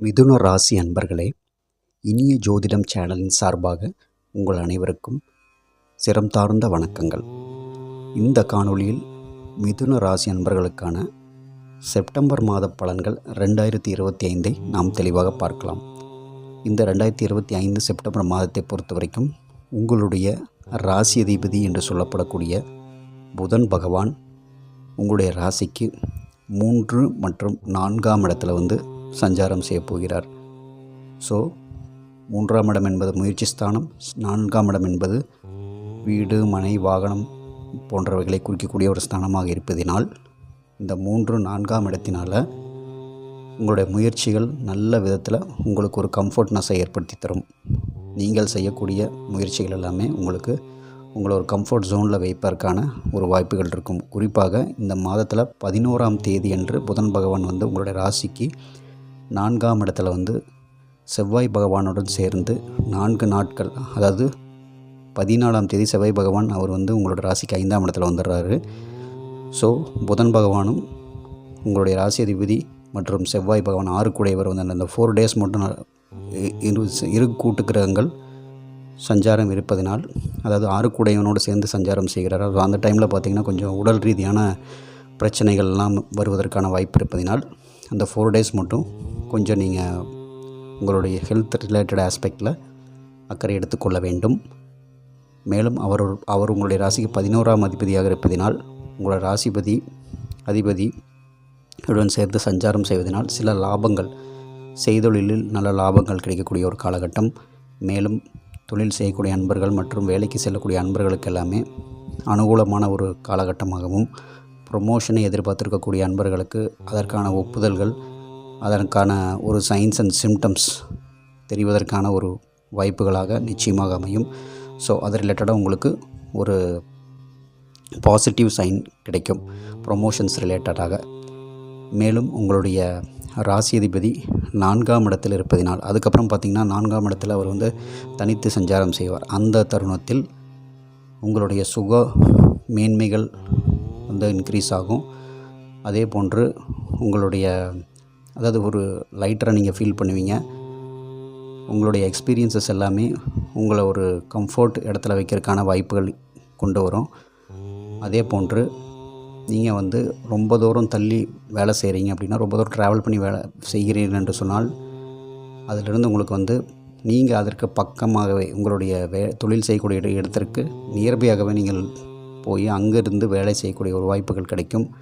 மிதுன ராசி அன்பர்களே இனிய ஜோதிடம் சேனலின் சார்பாக உங்கள் அனைவருக்கும் சிரம் தார்ந்த வணக்கங்கள். இந்த காணொளியில் மிதுன ராசி அன்பர்களுக்கான செப்டம்பர் மாத பலன்கள் ரெண்டாயிரத்தி இருபத்தி ஐந்தை நாம் தெளிவாக பார்க்கலாம். இந்த ரெண்டாயிரத்தி இருபத்தி ஐந்து செப்டம்பர் மாதத்தை பொறுத்த வரைக்கும் உங்களுடைய ராசி அதிபதி என்று சொல்லப்படக்கூடிய புதன் பகவான் உங்களுடைய ராசிக்கு மூன்று மற்றும் நான்காம் இடத்துல வந்து சஞ்சாரம் செய்யப்போகிறார் ஸோ மூன்றாம் இடம் என்பது முயற்சி ஸ்தானம் நான்காம் இடம் என்பது வீடு மனை வாகனம் போன்றவைகளை குறிக்கக்கூடிய ஒரு ஸ்தானமாக இருப்பதினால் இந்த மூன்று நான்காம் இடத்தினால் உங்களுடைய முயற்சிகள் நல்ல விதத்தில் உங்களுக்கு ஒரு கம்ஃபர்ட்னஸை ஏற்படுத்தி தரும். நீங்கள் செய்யக்கூடிய முயற்சிகள் எல்லாமே உங்களுக்கு உங்களை ஒரு கம்ஃபர்ட் ஜோனில் வைப்பதற்கான ஒரு வாய்ப்புகள் இருக்கும். குறிப்பாக இந்த மாதத்தில் பதினோராம் தேதி அன்று புதன் பகவான் வந்து உங்களுடைய ராசிக்கு நான்காம் இடத்துல வந்து செவ்வாய் பகவானுடன் சேர்ந்து நான்கு நாட்கள் அதாவது பதினாலாம் தேதி செவ்வாய் பகவான் அவர் வந்து உங்களோட ராசிக்கு ஐந்தாம் இடத்துல வந்துடுறாரு. ஸோ புதன் பகவானும் உங்களுடைய ராசி அதிபதி மற்றும் செவ்வாய் பகவான் ஆறு கூடையவர் வந்து அந்த ஃபோர் டேஸ் மட்டும் இரு இரு கூட்டு கிரகங்கள் சஞ்சாரம் இருப்பதினால் அதாவது ஆறு கூடையவனோடு சேர்ந்து சஞ்சாரம் செய்கிறார். அந்த டைமில் பார்த்திங்கன்னா கொஞ்சம் உடல் ரீதியான பிரச்சனைகள்லாம் வருவதற்கான வாய்ப்பு இருப்பதினால் அந்த ஃபோர் டேஸ் மட்டும் கொஞ்சம் நீங்கள் உங்களுடைய ஹெல்த் ரிலேட்டட் ஆஸ்பெக்டில் அக்கறை எடுத்துக்கொள்ள வேண்டும். மேலும் அவர் அவர் உங்களுடைய ராசிக்கு பதினோராம் அதிபதியாக இருப்பதினால் உங்களோட ராசிபதி அதிபதி உடன் சேர்ந்து சஞ்சாரம் செய்வதனால் சில லாபங்கள் செய்தொழிலில் நல்ல லாபங்கள் கிடைக்கக்கூடிய ஒரு காலகட்டம். மேலும் தொழில் செய்யக்கூடிய அன்பர்கள் மற்றும் வேலைக்கு செல்லக்கூடிய அன்பர்களுக்கு எல்லாமே அனுகூலமான ஒரு காலகட்டமாகவும் ப்ரொமோஷனை எதிர்பார்த்திருக்கக்கூடிய அன்பர்களுக்கு அதற்கான ஒப்புதல்கள் அதற்கான ஒரு சைன்ஸ் அண்ட் சிம்டம்ஸ் தெரிவதற்கான ஒரு வாய்ப்புகளாக நிச்சயமாக அமையும். ஸோ அது ரிலேட்டடாக உங்களுக்கு ஒரு பாசிட்டிவ் சைன் கிடைக்கும். ப்ரொமோஷன்ஸ் ரிலேட்டடாக மேலும் உங்களுடைய ராசி அதிபதி நான்காம் இடத்தில் இருப்பதினால் அதுக்கப்புறம் பார்த்திங்கன்னா நான்காம் இடத்தில் அவர் வந்து தனித்து சஞ்சாரம் செய்வார். அந்த தருணத்தில் உங்களுடைய சுக மேன்மைகள் வந்து இன்க்ரீஸ் ஆகும். அதே போன்று உங்களுடைய அதாவது ஒரு லைட்டராக நீங்கள் ஃபீல் பண்ணுவீங்க. உங்களுடைய எக்ஸ்பீரியன்சஸ் எல்லாமே உங்களை ஒரு கம்ஃபர்ட் இடத்துல வைக்கிறதுக்கான வாய்ப்புகள் கொண்டு வரும். அதே போன்று நீங்கள் வந்து ரொம்ப தூரம் தள்ளி வேலை செய்கிறீங்க அப்படின்னா ரொம்ப தூரம் ட்ராவல் பண்ணி வேலை செய்கிறீர்கள் என்று சொன்னால் அதிலிருந்து உங்களுக்கு வந்து நீங்கள் அதற்கு பக்கமாகவே உங்களுடைய வே தொழில் செய்யக்கூடிய இட- இடத்திற்கு நியர்பையாகவே நீங்கள் போய் அங்கேருந்து வேலை செய்யக்கூடிய ஒரு வாய்ப்புகள் கிடைக்கும்.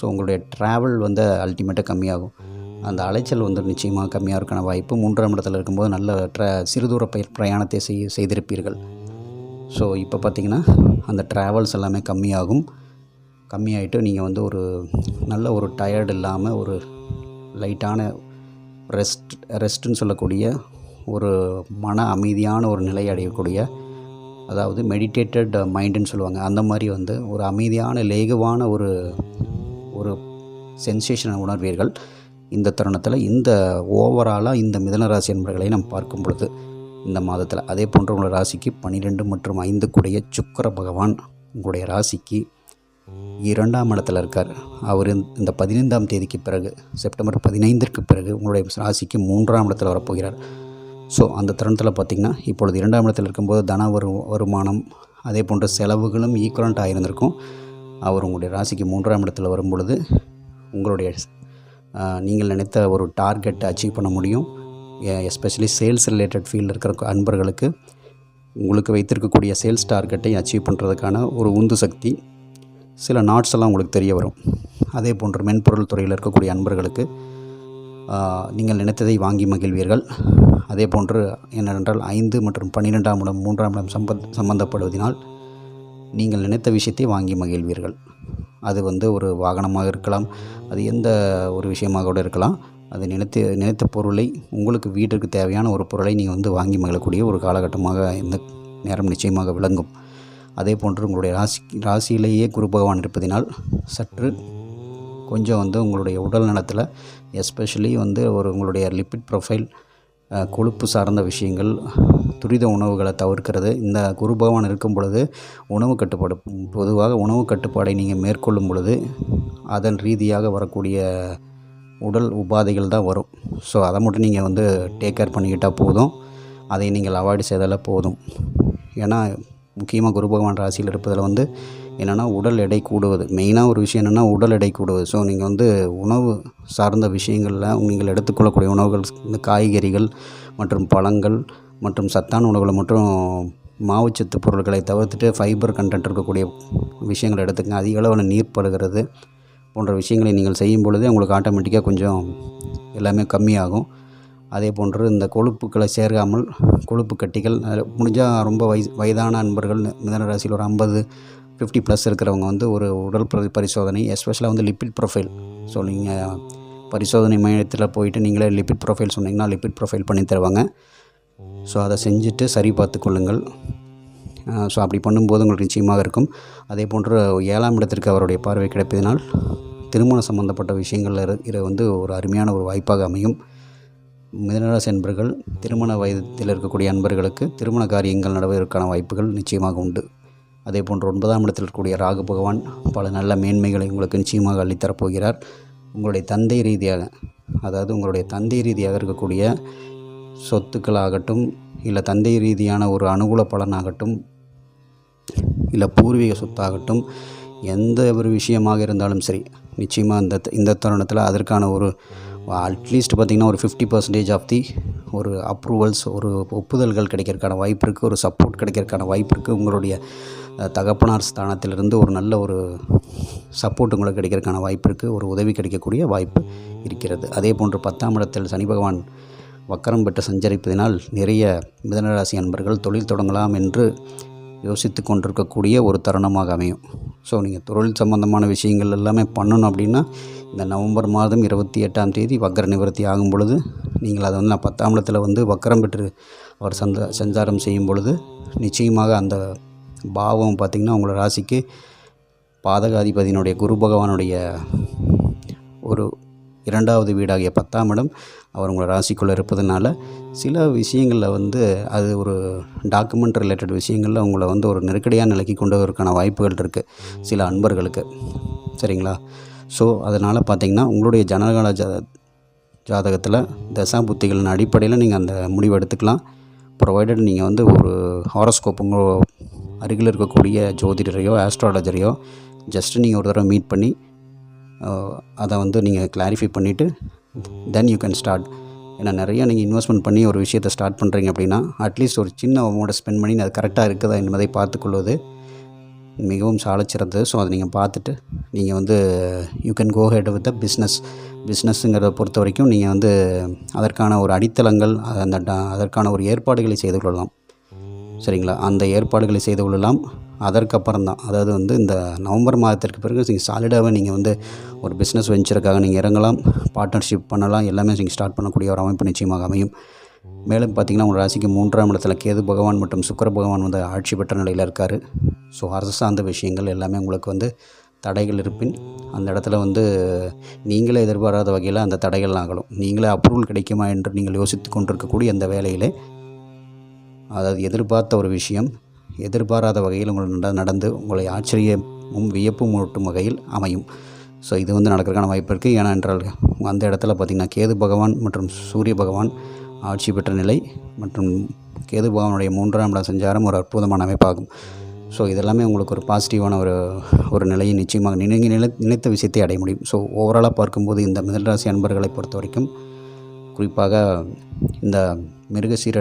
ஸோ உங்களுடைய ட்ராவல் வந்து அல்டிமேட்டாக கம்மியாகும். அந்த அலைச்சல் வந்து நிச்சயமாக கம்மியாக இருக்கான வாய்ப்பு. மூன்றாம் இடத்துல இருக்கும்போது நல்ல ட்ர சிறுதூர பயிர் பிரயாணத்தை செய் செய்திருப்பீர்கள். ஸோ இப்போ பார்த்தீங்கன்னா அந்த ட்ராவல்ஸ் எல்லாமே கம்மியாகும். கம்மியாயிட்டு நீங்கள் வந்து ஒரு நல்ல ஒரு டயர்டு இல்லாமல் ஒரு லைட்டான ரெஸ்ட் ரெஸ்ட்டுன்னு சொல்லக்கூடிய ஒரு மன அமைதியான ஒரு நிலை அடையக்கூடிய அதாவது மெடிடேட்டட் மைண்டுன்னு சொல்லுவாங்க. அந்த மாதிரி வந்து ஒரு அமைதியான லேகுவான ஒரு ஒரு சென்சேஷனை உணர்வீர்கள். இந்த தருணத்தில் இந்த ஓவராலாக இந்த மிதன ராசி என்பர்களை நாம் பார்க்கும் பொழுது இந்த மாதத்தில் அதே போன்ற உங்களோட ராசிக்கு பன்னிரெண்டு மற்றும் ஐந்து கூடிய பகவான் உங்களுடைய ராசிக்கு இரண்டாம் இடத்துல இருக்கார். அவர் இந்த- பதினைந்தாம் தேதிக்கு பிறகு செப்டம்பர் பதினைந்திற்கு பிறகு உங்களுடைய ராசிக்கு மூன்றாம் இடத்துல வரப்போகிறார். ஸோ அந்த தருணத்தில் பார்த்திங்கன்னா இப்பொழுது இரண்டாம் இடத்தில் இருக்கும்போது தன வரு வருமானம் அதே போன்ற செலவுகளும் ஈக்குவலண்ட்டாக ஆகியிருந்திருக்கும் அவர் உங்களுடைய ராசிக்கு மூன்றாம் இடத்தில் வரும் பொழுது உங்களுடைய நீங்கள் நினைத்த ஒரு டார்கெட்டை அச்சீவ் பண்ண முடியும். எஸ்பெஷலி சேல்ஸ் ரிலேட்டட் ஃபீல்டில் இருக்கிற அன்பர்களுக்கு உங்களுக்கு வைத்திருக்கக்கூடிய சேல்ஸ் டார்கெட்டை அச்சீவ் பண்ணுறதுக்கான ஒரு உந்து சக்தி சில நாட்ஸ் எல்லாம் உங்களுக்கு தெரிய வரும். அதே போன்று மென்பொருள் துறையில் இருக்கக்கூடிய அன்பர்களுக்கு நீங்கள் நினைத்ததை வாங்கி மகிழ்வீர்கள். அதே போன்று என்னவென்றால் ஐந்து மற்றும் பன்னிரெண்டாம் இடம் மூன்றாம் இடம் சம்பத் சம்பந்தப்படுவதினால் நீங்கள் நினைத்த விஷயத்தை வாங்கி மகிழ்வீர்கள். அது வந்து ஒரு வாகனமாக இருக்கலாம் அது எந்த ஒரு விஷயமாக கூட இருக்கலாம். அது நினைத்து நினைத்த பொருளை உங்களுக்கு வீட்டிற்கு தேவையான ஒரு பொருளை நீங்கள் வந்து வாங்கி மகிழக்கூடிய ஒரு காலகட்டமாக இந்த நேரம் நிச்சயமாக விளங்கும். அதே போன்று உங்களுடைய ராசி ராசியிலேயே குரு பகவான் இருப்பதினால் சற்று கொஞ்சம் வந்து உங்களுடைய உடல் நலத்தில் எஸ்பெஷலி வந்து ஒரு உங்களுடைய லிப்பிட் ப்ரொஃபைல் கொழுப்பு சார்ந்த விஷயங்கள் துரித உணவுகளை தவிர்க்கிறது. இந்த குரு பகவான் இருக்கும் பொழுது உணவு கட்டுப்பாடு பொதுவாக உணவு கட்டுப்பாடை நீங்கள் மேற்கொள்ளும் பொழுது அதன் ரீதியாக வரக்கூடிய உடல் உபாதைகள் தான் வரும். ஸோ அதை மட்டும் நீங்கள் வந்து டேக் கேர் பண்ணிக்கிட்டால் போதும். அதை நீங்கள் அவாய்டு செய்தாலே போதும். ஏன்னா முக்கியமாக குரு பகவான் ராசியில் இருப்பதில் வந்து என்னென்னா உடல் எடை கூடுவது. மெயினாக ஒரு விஷயம் என்னென்னா உடல் எடை கூடுவது. ஸோ நீங்கள் வந்து உணவு சார்ந்த விஷயங்களில் நீங்கள் எடுத்துக்கொள்ளக்கூடிய உணவுகள் இந்த காய்கறிகள் மற்றும் பழங்கள் மற்றும் சத்தான உணவுகளை மற்றும் மாவுச்சத்து பொருட்களை தவிர்த்துட்டு ஃபைபர் கண்டென்ட் இருக்கக்கூடிய விஷயங்களை எடுத்துக்கங்க. அதிக அளவில் நீர் பருகிறது போன்ற விஷயங்களை நீங்கள் செய்யும் பொழுதே உங்களுக்கு ஆட்டோமேட்டிக்காக கொஞ்சம் எல்லாமே கம்மியாகும். அதே போன்று இந்த கொழுப்புக்களை சேர்க்காமல் கொழுப்பு கட்டிகள் முடிஞ்சால் ரொம்ப வயசு வயதான அன்பர்கள் மிதன ராசியில் ஒரு ஐம்பது ஃபிஃப்டி ப்ளஸ் இருக்கிறவங்க வந்து ஒரு உடல் பரிசோதனை எஸ்பெஷலாக வந்து லிப்பிட் ப்ரொஃபைல் ஸோ நீங்கள் பரிசோதனை மையத்தில் போயிட்டு நீங்களே லிப்பிட் ப்ரொஃபைல் சொன்னீங்கன்னா லிப்பிட் ப்ரொஃபைல் பண்ணி தருவாங்க. ஸோ அதை செஞ்சுட்டு சரி பார்த்து கொள்ளுங்கள். ஸோ அப்படி பண்ணும்போது உங்களுக்கு நிச்சயமாக இருக்கும். அதே போன்று ஏழாம் இடத்திற்கு அவருடைய பார்வை கிடைப்பதனால் திருமணம் சம்பந்தப்பட்ட விஷயங்களில் இரு வந்து ஒரு அருமையான ஒரு வாய்ப்பாக அமையும். மிதனராசி அன்பர்கள் திருமண வயதில் இருக்கக்கூடிய அன்பர்களுக்கு திருமண காரியங்கள் நடவதற்கான வாய்ப்புகள் நிச்சயமாக உண்டு. அதே போன்று ஒன்பதாம் இடத்தில் இருக்கக்கூடிய ராகு பகவான் பல நல்ல மேன்மைகளை உங்களுக்கு நிச்சயமாக அள்ளித்தரப்போகிறார். உங்களுடைய தந்தை ரீதியாக அதாவது உங்களுடைய தந்தை ரீதியாக இருக்கக்கூடிய சொத்துக்களாகட்டும் இல்லை தந்தை ரீதியான ஒரு அனுகூல பலனாகட்டும் இல்லை பூர்வீக சொத்தாகட்டும் எந்த ஒரு விஷயமாக இருந்தாலும் சரி நிச்சயமாக இந்த இந்த தருணத்தில் அதற்கான ஒரு அட்லீஸ்ட் பார்த்திங்கன்னா ஒரு ஃபிஃப்டி பர்சன்டேஜ் ஆஃப் தி ஒரு அப்ரூவல்ஸ் ஒரு ஒப்புதல்கள் கிடைக்கிறதுக்கான வாய்ப்பு இருக்குது ஒரு சப்போர்ட் கிடைக்கிறதுக்கான வாய்ப்பு இருக்குது உங்களுடைய தகப்பனார் ஸ்தானத்திலிருந்து ஒரு நல்ல ஒரு சப்போர்ட் உங்களுக்கு கிடைக்கிறதுக்கான வாய்ப்பு இருக்குது ஒரு உதவி கிடைக்கக்கூடிய வாய்ப்பு இருக்கிறது. அதே போன்று பத்தாம் இடத்தில் சனி பகவான் வக்கரம் பெற்று சஞ்சரிப்பதினால் நிறைய மிதனராசி அன்பர்கள் தொழில் தொடங்கலாம் என்று யோசித்து கொண்டிருக்கக்கூடிய ஒரு தருணமாக அமையும். ஸோ நீங்கள் தொழில் சம்பந்தமான விஷயங்கள் எல்லாமே பண்ணணும் அப்படின்னா இந்த நவம்பர் மாதம் இருபத்தி எட்டாம் தேதி வக்கர நிவர்த்தி ஆகும் பொழுது நீங்கள் அதை வந்து நான் பத்தாம் இடத்துல வந்து வக்கரம் பெற்று அவர் சந்த சஞ்சாரம் செய்யும் பொழுது நிச்சயமாக அந்த பாவம் பார்த்திங்கன்னா உங்களோட ராசிக்கு பாதகாதிபதியினுடைய குரு பகவானுடைய ஒரு இரண்டாவது வீடாகிய பத்தாம் இடம் அவர் உங்களை ராசிக்குள்ளே இருப்பதுனால சில விஷயங்களில் வந்து அது ஒரு டாக்குமெண்ட் ரிலேட்டட் விஷயங்களில் உங்களை வந்து ஒரு நெருக்கடியான நிலைக்கு கொண்டு வரதுக்கான வாய்ப்புகள் இருக்குது சில அன்பர்களுக்கு. சரிங்களா? ஸோ அதனால் பார்த்திங்கன்னா உங்களுடைய ஜனகால ஜா ஜாதகத்தில் தசா புத்திகளின் அடிப்படையில் நீங்கள் அந்த முடிவு எடுத்துக்கலாம். ப்ரொவைடட் நீங்கள் வந்து ஒரு ஹாரோஸ்கோப் உங்கள் அருகில் இருக்கக்கூடிய ஜோதிடரையோ ஆஸ்ட்ராலஜரையோ ஜஸ்ட்டு நீங்கள் ஒரு தடவை மீட் பண்ணி அதை வந்து நீங்கள் கிளாரிஃபை பண்ணிவிட்டு தென் யூ கேன் ஸ்டார்ட் ஏன்னா நிறைய நீங்கள் இன்வெஸ்ட்மெண்ட் பண்ணி ஒரு விஷயத்தை ஸ்டார்ட் பண்ணுறீங்க அப்படின்னா அட்லீஸ்ட் ஒரு சின்ன அமௌண்ட்டை ஸ்பெண்ட் பண்ணி அது கரெக்டாக இருக்குதா என்பதை பார்த்துக்கொள்வது மிகவும் சாலச்சிறந்தது. ஸோ அதை நீங்கள் பார்த்துட்டு நீங்கள் வந்து you can go head with the business பிஸ்னஸ்ஸுங்கிறத பொறுத்த வரைக்கும் நீங்கள் வந்து அதற்கான ஒரு அடித்தளங்கள் அந்த அதற்கான ஒரு ஏற்பாடுகளை செய்து கொள்ளலாம். சரிங்களா? அந்த ஏற்பாடுகளை செய்து கொள்ளலாம். அதற்கப்புறம் தான் அதாவது வந்து இந்த நவம்பர் மாதத்திற்கு பிறகு நீங்கள் சாலிடாகவே நீங்கள் வந்து ஒரு பிஸ்னஸ் வெஞ்சருக்காக நீங்கள் இறங்கலாம் பார்ட்னர்ஷிப் பண்ணலாம் எல்லாமே நீங்கள் ஸ்டார்ட் பண்ணக்கூடிய ஒரு அமைப்பு நிச்சயமாக அமையும். மேலும் பார்த்திங்கன்னா உங்கள் ராசிக்கு மூன்றாம் இடத்துல கேது பகவான் மற்றும் சுக்கர பகவான் வந்து ஆட்சி பெற்ற நிலையில் இருக்கார். ஸோ அரசு சார்ந்த விஷயங்கள் எல்லாமே உங்களுக்கு வந்து தடைகள் இருப்பின் அந்த இடத்துல வந்து நீங்களே எதிர்பாராத வகையில் அந்த தடைகள் ஆகலாம். நீங்களே அப்ரூவல் கிடைக்குமா என்று நீங்கள் யோசித்து கொண்டிருக்கக்கூடிய அந்த வேலையிலே அதாவது எதிர்பார்த்த ஒரு விஷயம் எதிர்பாராத வகையில் உங்கள் நடந்து உங்களை ஆச்சரியமும் வியப்பும் ஊட்டும் வகையில் அமையும். ஸோ இது வந்து நடக்கிறதுக்கான வாய்ப்பு இருக்குது ஏன்னா என்றால் அந்த இடத்துல பார்த்திங்கன்னா கேது பகவான் மற்றும் சூரிய பகவான் ஆட்சி பெற்ற நிலை மற்றும் கேது பகவானுடைய மூன்றாம் இடம் சஞ்சாரம் ஒரு அற்புதமான அமைப்பாகும். ஸோ இதெல்லாமே உங்களுக்கு ஒரு பாசிட்டிவான ஒரு ஒரு நிலையை நிச்சயமாக நினை நினை நினைத்த விஷயத்தை அடைய முடியும். ஸோ ஓவராலாக பார்க்கும்போது இந்த மிதராசி அன்பர்களை பொறுத்த வரைக்கும் குறிப்பாக இந்த மிருகசீர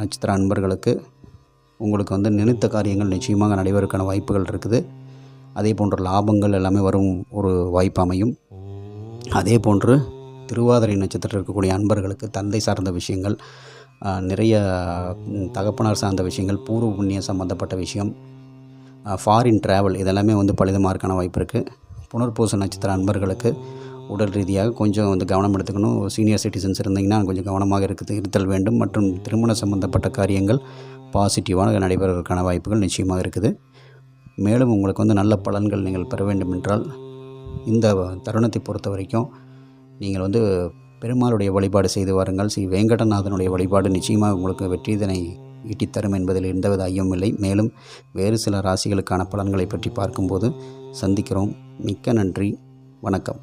நட்சத்திர அன்பர்களுக்கு உங்களுக்கு வந்து நினைத்த காரியங்கள் நிச்சயமாக நடைபெறக்கான வாய்ப்புகள் இருக்குது. அதே போன்ற லாபங்கள் எல்லாமே வரும் ஒரு வாய்ப்பு அமையும். அதே போன்று திருவாதிரை நட்சத்திரத்தில் இருக்கக்கூடிய அன்பர்களுக்கு தந்தை சார்ந்த விஷயங்கள் நிறைய தகப்பனார் சார்ந்த விஷயங்கள் பூர்வ புண்ணியம் சம்மந்தப்பட்ட விஷயம் ஃபாரின் ட்ராவல் இதெல்லாமே வந்து பலிதமாக இருக்கான வாய்ப்பு இருக்குது புனர்பூச நட்சத்திர அன்பர்களுக்கு உடல் ரீதியாக கொஞ்சம் வந்து கவனம் எடுத்துக்கணும். சீனியர் சிட்டிசன்ஸ் இருந்தீங்கன்னா கொஞ்சம் கவனமாக இருக்குது இருத்தல் வேண்டும் மற்றும் திருமண சம்பந்தப்பட்ட காரியங்கள் பாசிட்டிவாக நடைபெறுவதற்கான வாய்ப்புகள் நிச்சயமாக இருக்குது. மேலும் உங்களுக்கு வந்து நல்ல பலன்கள் நீங்கள் பெற வேண்டும் என்றால் இந்த தருணத்தை பொறுத்த வரைக்கும் நீங்கள் வந்து பெருமாளுடைய வழிபாடு செய்து வாருங்கள். ஸ்ரீ வேங்கடநாதனுடைய வழிபாடு நிச்சயமாக உங்களுக்கு வெற்றிதனை ஈட்டித்தரும் என்பதில் எந்தவித ஐயமும் இல்லை. மேலும் வேறு சில ராசிகளுக்கான பலன்களை பற்றி பார்க்கும்போது சந்திக்கிறோம். மிக்க நன்றி. வணக்கம்.